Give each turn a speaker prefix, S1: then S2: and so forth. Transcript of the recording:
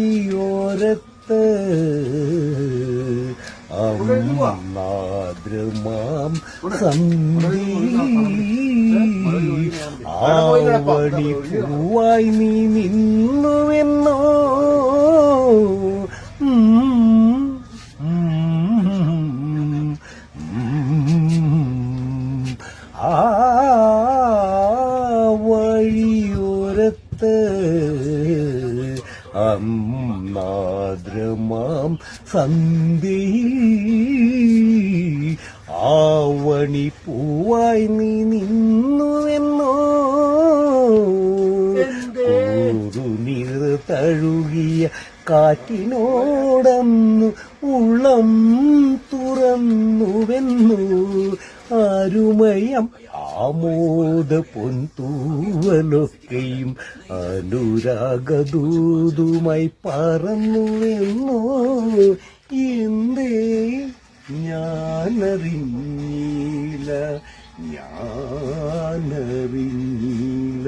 S1: വഴിയോരത്ത് അമ്മാദ്രമാം സന്ധി ആവടി പൂവായി നീ നിന്നുവെന്നോ. ആ വഴിയോരത്ത് അമ്മാദ്രമാം സന്ധ്യയിൽ ആവണി പൂവായി നീ നിന്നുവെന്നോ? നീർ തഴുകിയ കാറ്റിനോടന്നു ഉള്ളം തുറന്നുവെന്നു അരുമയം ആമോദ പൊന്തൂവലൊക്കെയും അനുരാഗദൂതുമായി പറന്നുവെന്നോ? എന്തേ? ഞാനറിഞ്ഞില്ല. ഞാനറിഞ്ഞില്ല.